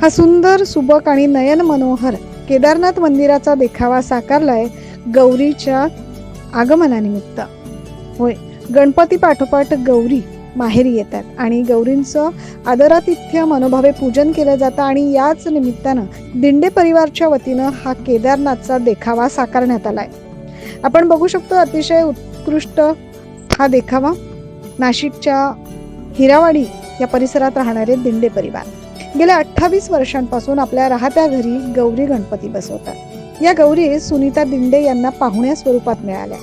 हा सुंदर सुबक आणि नयन मनोहर केदारनाथ मंदिराचा देखावा साकारलाय गौरीच्या आगमनानिमित्त. होय गणपती पाठोपाठ गौरी माहेरी येतात आणि गौरींचं आदरातिथ्य मनोभावे पूजन केलं जातं आणि याच निमित्तानं दिंडे परिवारच्या वतीनं हा केदारनाथचा देखावा साकारण्यात आलाय. आपण बघू शकतो अतिशय उत्कृष्ट हा देखावा नाशिकच्या हिरावाडी या परिसरात राहणारे दिंडे परिवार. गेल्या अठ्ठावीस वर्षांपासून आपल्या राहत्या घरी गौरी गणपती बसवतात. या गौरी सुनीता दिंडे यांना पाहुण्या स्वरूपात मिळाल्या.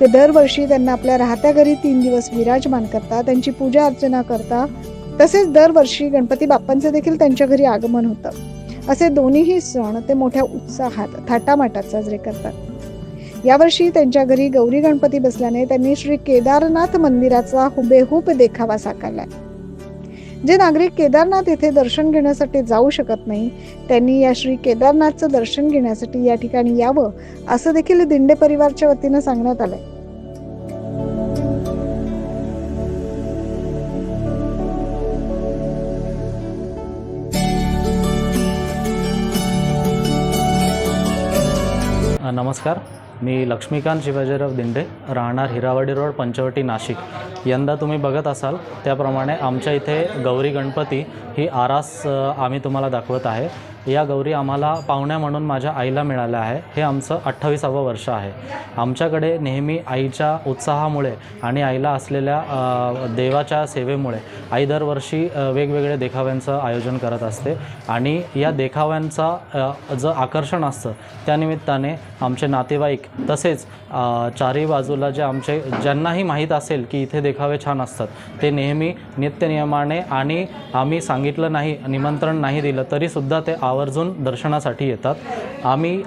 ते दरवर्षी त्यांना आपल्या राहत्या घरी तीन दिवस विराजमान करतात त्यांची पूजा अर्चना करता तसेच दरवर्षी गणपती बाप्पांचं देखील त्यांच्या घरी आगमन होतं. असे दोन्हीही सण ते मोठ्या उत्साहात थाटामाटात साजरे करतात. यावर्षी त्यांच्या घरी गौरी गणपती बसल्याने त्यांनी श्री केदारनाथ मंदिराचा हुबेहूब देखावा साकारलाय. जे नागरिक केदारनाथ येथे दर्शन घेण्यासाठी जाऊ शकत नाही त्यांनी या श्री केदारनाथचं दर्शन घेण्यासाठी या ठिकाणी यावं असं देखील दिंडे परिवारच्या वतीनं सांगण्यात आलंय. नमस्कार. मी लक्ष्मीकांत शिवाजीराव दिंडे राहणार हिरावडी रोड पंचवटी नाशिक. यंदा तुम्ही बघत असाल त्याप्रमाणे आमच्या इथे गौरी गणपती ही आरास आम्ही तुम्हाला दाखवत आहे. या गौरी आम्हाला पाहुण्या म्हणून माझ्या आईला मिळाल्या आहे. हे आमचं अठ्ठावीसावं वर्ष आहे. आमच्याकडे नेहमी आईच्या उत्साहामुळे आणि आईला असलेल्या देवाच्या सेवेमुळे आई दरवर्षी वेगवेगळ्या वेगवेगळे देखाव्यांचं आयोजन करत असते. आणि या देखाव्यांचा अ, आकर्षण असतं त्यानिमित्ताने आमचे नातेवाईक तसेच चारही बाजूला जे आमचे ज्यांनाही माहीत असेल की इथे देखावे छान असतात ते नेहमी नित्यनियमाने आणि आम्ही सांगितलं नाही निमंत्रण नाही दिलं तरीसुद्धा ते आवर्जून दर्शनासाठी येतात. आम्ही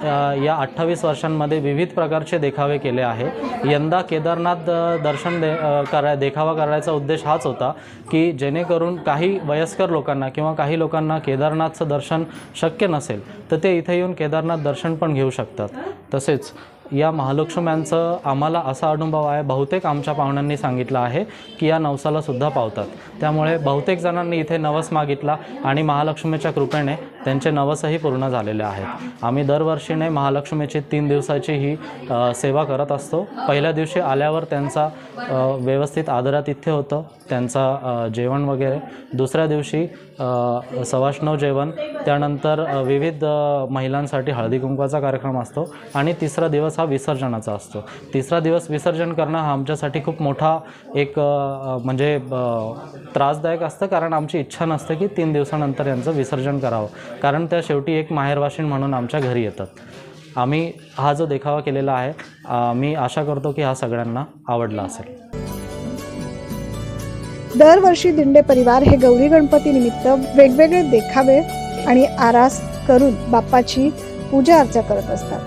या अठ्ठावीस वर्षांमध्ये विविध प्रकारचे देखावे केले आहे. यंदा केदारनाथ दर्शन दे करा देखावा करायचा उद्देश हाच होता की जेणेकरून काही वयस्कर लोकांना किंवा काही लोकांना केदारनाथचं दर्शन शक्य नसेल तर ते इथे येऊन केदारनाथ दर्शन पण घेऊ शकतात. तसेच या महालक्ष्म्यांचं आम्हाला असा अनुभव आहे बहुतेक आमच्या पाहुण्यांनी सांगितलं आहे की या नवसाला सुद्धा पावतात. त्यामुळे बहुतेक जणांनी इथे नवस मागितला आणि महालक्ष्मीच्या कृपेने त्यांचे नवसही पूर्ण झालेले आहेत. आम्ही दरवर्षीने महालक्ष्मीची तीन दिवसाची ही सेवा करत असतो. पहिल्या दिवशी आल्यावर त्यांचा व्यवस्थित आदरातिथ्य होतं त्यांचा जेवण वगैरे. दुसऱ्या दिवशी सवाष्णव जेवण त्यानंतर विविध महिलांसाठी हळदी कुंकवाचा कार्यक्रम असतो आणि तिसरा दिवस हा विसर्जनाचा असतो. तिसरा दिवस विसर्जन करणं हा आमच्यासाठी खूप मोठा एक म्हणजे त्रासदायक असतं कारण आमची इच्छा नसते की तीन दिवसानंतर यांचं विसर्जन करावं. कारण त्या शेवटी एक माहेरवाशीण म्हणून आमच्या घरी येतात. आम्ही हा जो देखावा केलेला आहे मी आशा करतो की हा सगळ्यांना आवडला असेल. दरवर्षी दिंडे परिवार हे गौरी गणपती निमित्त वेगवेगळे देखावे आणि आरास करून बाप्पाची पूजा अर्चा करत असतात.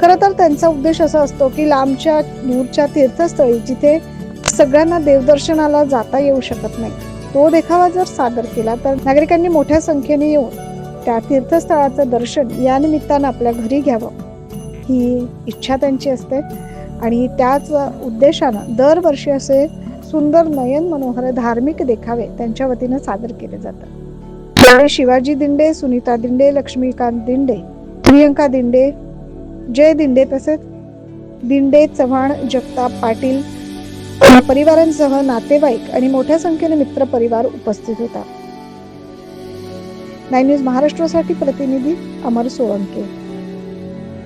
खरं तर त्यांचा उद्देश असा असतो की लांबच्या दूरच्या तीर्थस्थळी जिथे सगळ्यांना देवदर्शनाला जाता येऊ शकत नाही तो देखावा जर सादर केला तर नागरिकांनी मोठ्या संख्येने येऊन त्या तीर्थस्थळाचं दर्शन या निमित्तानं आपल्या घरी घ्यावं ही इच्छा त्यांची असते. आणि त्याच उद्देशानं दरवर्षी असे सुंदर नयन मनोहर धार्मिक देखावे त्यांच्या वतीनं सादर केले जातात. यावेळी शिवाजी दिंडे सुनीता दिंडे लक्ष्मीकांत दिंडे प्रियंका दिंडे जय दिंडे तसेच दिंडे चव्हाण जगताप पाटील परिवारांसह नातेवाईक आणि मोठ्या संख्येने मित्र परिवार उपस्थित होता. नाईन न्यूज महाराष्ट्रासाठी प्रतिनिधी अमर सोळंके.